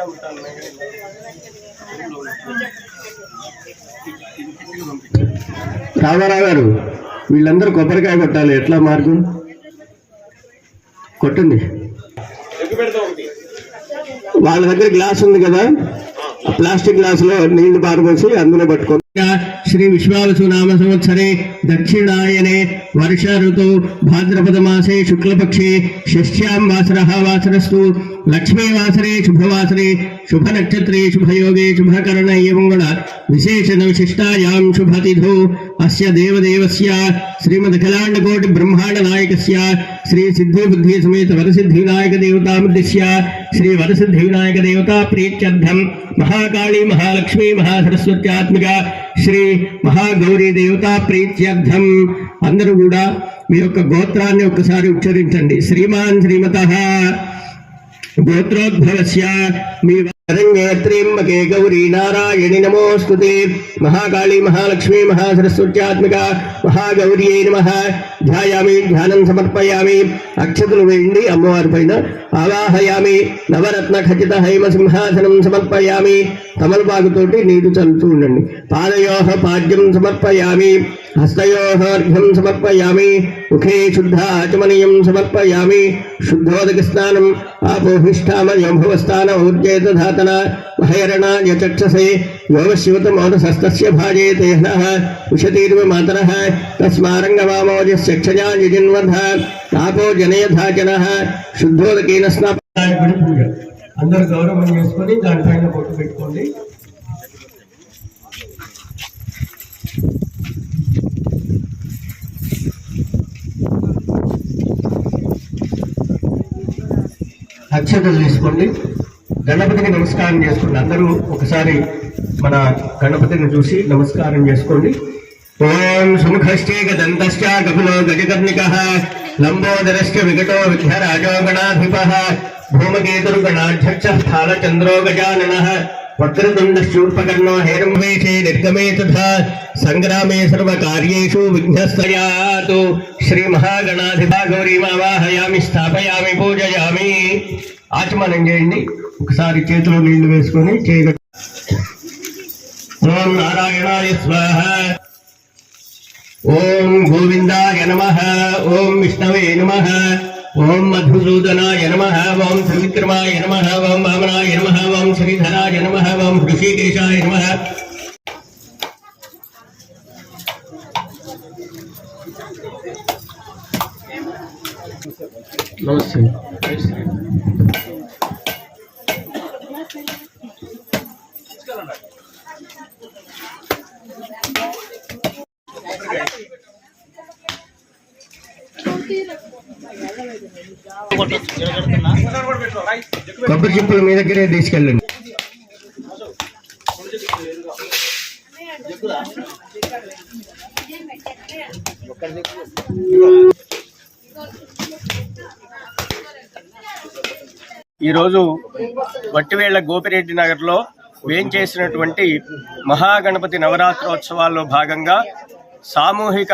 వచ్చా ఉంటాను రామారావు గారు వీళ్ళందరూ కొబ్బరికాయ కొట్టాలి ఎట్లా మార్గం? కొట్టండి. వాళ్ళ దగ్గర గ్లాస్ ఉంది కదా? ప్లాస్టిక్ గ్లాస్లో నీళ్ళు పారబోసి అందులో పట్టుకోండి శ్రీ విశ్వావసు నామ సంవత్సరే దక్షిణాయనే వర్ష ఋతు భాద్రపద మాసే శుక్లపక్షే షష్ట్యాం వాసర వాసరస్తు లక్ష్మీ వాసరే శుభవాసరే శుభ నక్షత్రే శుభయోగే శుభకరణ మంగళ. విశేషణ విశిష్టాయాం శుభతిథో. అస్య దేవదేవస్య శ్రీమద్ శ్రీమదఖిలాండకోటి బ్రహ్మాండ నాయకస్య శ్రీ సిద్ధి బుద్ధి సమేత వరసిద్ధి నాయక దేవతాముద్దిశ్య శ్రీ వరసిద్ధి వినాయక దేవతా ప్రీత్యర్థం మహాకాళీ మహాలక్ష్మీ మహాసరస్వత్యాత్మిక శ్రీ మహాగౌరీ దేవతా ప్రీత్యర్థం అందరూ కూడా మీ యొక్క గోత్రాన్ని ఒక్కసారి ఉచ్చరించండి. శ్రీమాన్ శ్రీమత. గోత్రోద్భవస్య మీ రంగేత్రీంబకే గౌరీ నారాయణి నమోస్తుతే మహాకాళీ మహాలక్ష్మీ మహాసరస్వత్యాత్మిక మహాగౌర్యై నమ ధ్యాయామి ధ్యానం సమర్పయామి అక్షతులు వేయండి అమ్మవారి పైన ఆవాహయామి నవరత్న ఖచ్చిత హైమ సింహాసనం సమర్పయామి తమలపాకుతోటి నీరు చల్లుతూ ఉండండి పాదయోహ పాద్యం సమర్పయామి హస్తయోహ అర్ఘ్యం సమర్పయామి ముఖే శుద్ధ ఆచమనీయం సమర్పయామి శుద్ధోదక స్నానం ఆపోహిష్టామయం భవస్థాన ఊర్జేత ధాతన మహయరణాయ చక్షసే యోగశివతమోదసస్తస్య భాజేతే హనః ఉషతీర్వ మాతరः తస్మారంగవామోజస్య క్షజా యజిన్వధ ఆపో జనయధాచనः శుద్ధోదకేన స్నాప అందరు గౌరవం చేసుకొని దానిపైన పొట్టు పెట్టుకోండి అక్షతలు తీసుకోండి. గణపతికి నమస్కారం చేసుకోండి అందరూ ఒకసారి మన గణపతిని చూసి నమస్కారం చేసుకోండి. ఓం సుముఖశ్చేక దంతశ్చ కపిలో గజకర్ణిక లంబోదరశ్చ వికటో విఘ్నరాజో గణాధిప భూమకేతురు గణాధ్యక్ష స్థానచంద్రో గజానన. వక్రతుండ శూర్పకర్ణో హేరంభేషే నిర్గమే తథా సంగ్రామే సర్వకార్యేషు విఘ్నస్తయాతు శ్రీ గౌరీమావాహయామి స్థాపయామి పూజయామి ఆచమనం చేయండి ఒకసారి చేతిలో నీళ్ళు వేసుకొని చేయగ ఓం నారాయణాయ స్వాహ। ఓం గోవిందాయ నమ। ఓం విష్ణవే నమ। ఓం మధుసూదనాయ నమ ఓం త్రివిక్రమాయ నమ ఓం వామనాయ నమ ఓం శ్రీధరాయ నమ ఓం హృషికేశాయ నమ నమస్తే కొబ్బరి చిప్పులు మీ దగ్గరే తీసుకెళ్ళండి ఈరోజు వట్టివేళ్ళ గోపిరెడ్డి నగర్లో వేంచేసినటువంటి మహాగణపతి నవరాత్రోత్సవాల్లో భాగంగా సామూహిక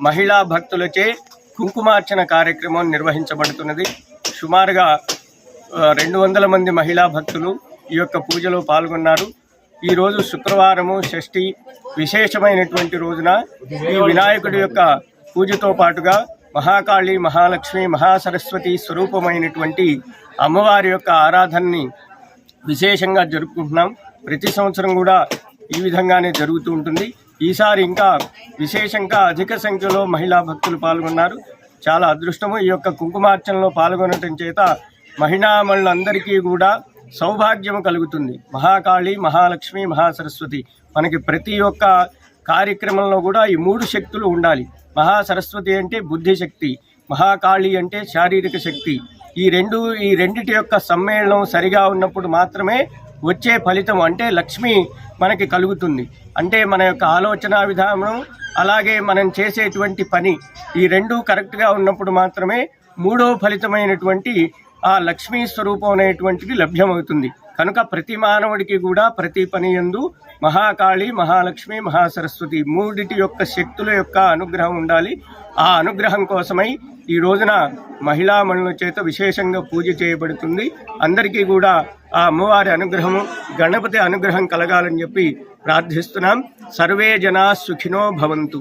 మహిళా భక్తులచే కుంకుమార్చన కార్యక్రమం నిర్వహించబడుతున్నది. సుమారుగా రెండు వందల మంది మహిళా భక్తులు ఈ యొక్క పూజలో పాల్గొన్నారు. ఈ రోజు శుక్రవారము షష్ఠి విశేషమైనటువంటి రోజున ఈ వినాయకుడి యొక్క పూజతో పాటుగా మహాకాళి మహాలక్ష్మి మహాసరస్వతి స్వరూపమైనటువంటి అమ్మవారి యొక్క ఆరాధనని విశేషంగా జరుపుకుంటున్నాం. ప్రతి సంవత్సరం కూడా ఈ విధంగానే జరుగుతూ ఉంటుంది. ఈసారి ఇంకా విశేషంగా అధిక సంఖ్యలో మహిళా భక్తులు పాల్గొన్నారు. చాలా అదృష్టము. ఈ యొక్క కుంకుమార్చనలో పాల్గొనటం చేత మహిళామణులందరికీ కూడా సౌభాగ్యము కలుగుతుంది. మహాకాళి మహాలక్ష్మి మహాసరస్వతి మనకి ప్రతి ఒక్క కార్యక్రమంలో కూడా ఈ మూడు శక్తులు ఉండాలి. మహాసరస్వతి అంటే బుద్ధి శక్తి మహాకాళి అంటే శారీరక శక్తి. ఈ రెండు ఈ రెండిటి యొక్క సమ్మేళనం సరిగా ఉన్నప్పుడు మాత్రమే వచ్చే ఫలితం అంటే లక్ష్మి మనకి కలుగుతుంది. అంటే మన యొక్క ఆలోచన విధానం అలాగే మనం చేసేటువంటి పని ఈ రెండు కరెక్ట్గా ఉన్నప్పుడు మాత్రమే మూడో ఫలితమైనటువంటి ఆ లక్ష్మీ స్వరూపం అనేటువంటిది లభ్యమవుతుంది. కనుక ప్రతి మానవుడికి కూడా ప్రతి పని యందు మహాకాళి మహాలక్ష్మి మహాసరస్వతి మూడిటి యొక్క శక్తుల యొక్క అనుగ్రహం ఉండాలి. ఆ అనుగ్రహం కోసమై ఈ రోజున మహిళామణుల చేత విశేషంగా పూజ చేయబడుతుంది. అందరికీ కూడా ఆ అమ్మవారి అనుగ్రహము గణపతి అనుగ్రహం కలగాలని చెప్పి ప్రార్థిస్తున్నాం. సర్వే జనా సుఖినో భవంతు.